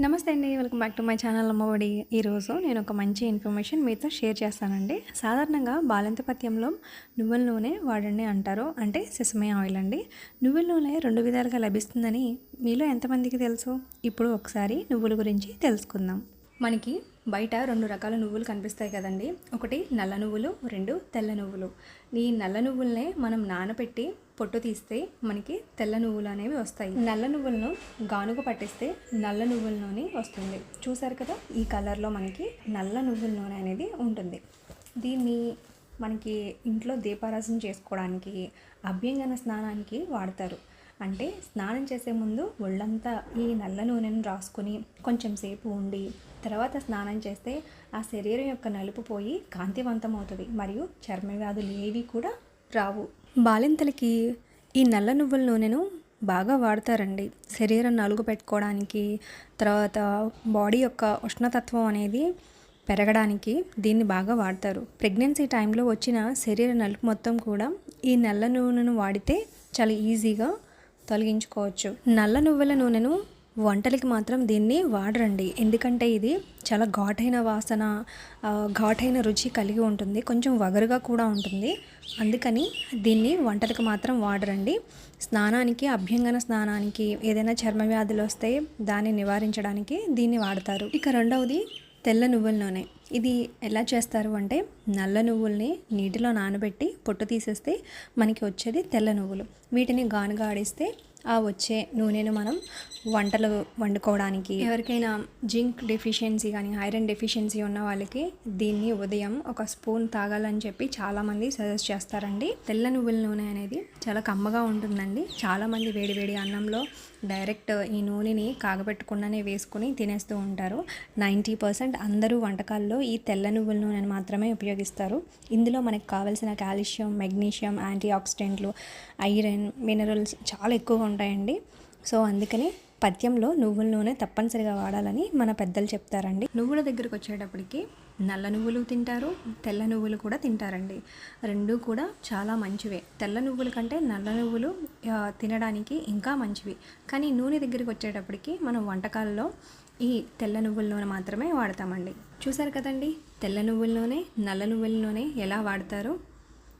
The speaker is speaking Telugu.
నమస్తే అండి welcome back to my channel Ammaodi. ఈరోజు నేను ఒక మంచి ఇన్ఫర్మేషన్ మీతో షేర్ చేస్తానండి. సాధారణంగా బాలింత పథ్యంలో నువ్వుల నూనె వాడండి అంటారు. అంటే సెసమే ఆయిల్ అండి. నువ్వుల నూనె రెండు విధాలుగా లభిస్తుందని మీలో ఎంతమందికి తెలుసు? ఇప్పుడు ఒకసారి నువ్వుల గురించి తెలుసుకుందాం. మనకి బయట రెండు రకాల నువ్వులు కనిపిస్తాయి కదండి. ఒకటి నల్ల నువ్వులు రెండు తెల్ల నువ్వులు. ఈ నల్ల నువ్వులనే మనం నానబెట్టి పొట్టు తీస్తే మనకి తెల్ల నువ్వులు అనేవి వస్తాయి. నల్ల నువ్వులను గానుగ పట్టిస్తే నల్ల నువ్వుల నూనె వస్తుంది. చూసారు కదా ఈ కలర్లో మనకి నల్ల నువ్వుల నూనె అనేది ఉంటుంది. దీన్ని మనకి ఇంట్లో దీపారాసన చేసుకోవడానికి అభ్యంగన స్నానానికి వాడతారు. అంటే స్నానం చేసే ముందు ఒళ్ళంతా ఈ నల్ల నూనెను రాసుకొని కొంచెం సేపు ఉండి తర్వాత స్నానం చేస్తే ఆ శరీరం యొక్క నలుపు పోయి కాంతివంతం అవుతుంది మరియు చర్మ వ్యాధులు ఏవి కూడా రావు. బాలింతలకి ఈ నల్ల నువ్వుల నూనెను బాగా వాడతారండి. శరీరం నలుగు పెట్టుకోవడానికి తర్వాత బాడీ యొక్క ఉష్ణతత్వం అనేది పెరగడానికి దీన్ని బాగా వాడతారు. ప్రెగ్నెన్సీ టైంలో వచ్చిన శరీర నలుపు మొత్తం కూడా ఈ నల్ల నూనెను వాడితే చాలా ఈజీగా తొలగించుకోవచ్చు. నల్ల నువ్వుల నూనెను వంటలకి మాత్రం దీన్ని వాడరండి. ఎందుకంటే ఇది చాలా ఘాటైన వాసన ఘాటైన రుచి కలిగి ఉంటుంది. కొంచెం వగరుగా కూడా ఉంటుంది. అందుకని దీన్ని వంటలకు మాత్రం వాడరండి. స్నానానికి అభ్యంగన స్నానానికి ఏదైనా చర్మ వ్యాధులు వస్తే దాన్ని నివారించడానికి దీన్ని వాడతారు. ఇక రెండవది తెల్ల నువ్వుల నూనె. ఇది ఎలా చేస్తారు అంటే నల్ల నువ్వుల్ని నీటిలో నానబెట్టి పొట్టు తీసేస్తే మనకి వచ్చేది తెల్ల నువ్వులు. వీటిని గానుగా ఆడిస్తే ఆ వచ్చే నూనెను మనం వంటలు వండుకోవడానికి ఎవరికైనా జింక్ డెఫిషియన్సీ కానీ ఐరన్ డెఫిషియన్సీ ఉన్న వాళ్ళకి దీన్ని ఉదయం ఒక స్పూన్ తాగాలని చెప్పి చాలామంది సజెస్ట్ చేస్తారండి. తెల్ల నువ్వుల నూనె అనేది చాలా కమ్మగా ఉంటుందండి. చాలామంది వేడివేడి అన్నంలో డైరెక్ట్ ఈ నూనెని కాగబెట్టకుండానే వేసుకుని తినేస్తూ ఉంటారు. నైంటీ పర్సెంట్ అందరూ వంటకాల్లో ఈ తెల్ల నువ్వుల నూనెను మాత్రమే ఉపయోగిస్తారు. ఇందులో మనకు కావాల్సిన కాల్షియం మెగ్నీషియం యాంటీ ఆక్సిడెంట్లు ఐరన్ మినరల్స్ చాలా ఎక్కువగా ఉంటాయండి. సో అందుకని పద్యంలో నువ్వుల నూనె తప్పనిసరిగా వాడాలని మన పెద్దలు చెప్తారండి. నువ్వుల దగ్గరకు వచ్చేటప్పటికి నల్ల నువ్వులు తింటారు తెల్ల నువ్వులు కూడా తింటారండి. రెండు కూడా చాలా మంచివే. తెల్ల నువ్వుల కంటే నల్ల నువ్వులు తినడానికి ఇంకా మంచివి. కానీ నూనె దగ్గరికి వచ్చేటప్పటికి మనం వంటకాల్లో ఈ తెల్ల నువ్వుల నూనె మాత్రమే వాడతామండి. చూసారు కదండి? తెల్ల నువ్వుల నూనె నల్ల నువ్వుల నూనె ఎలా వాడతారో?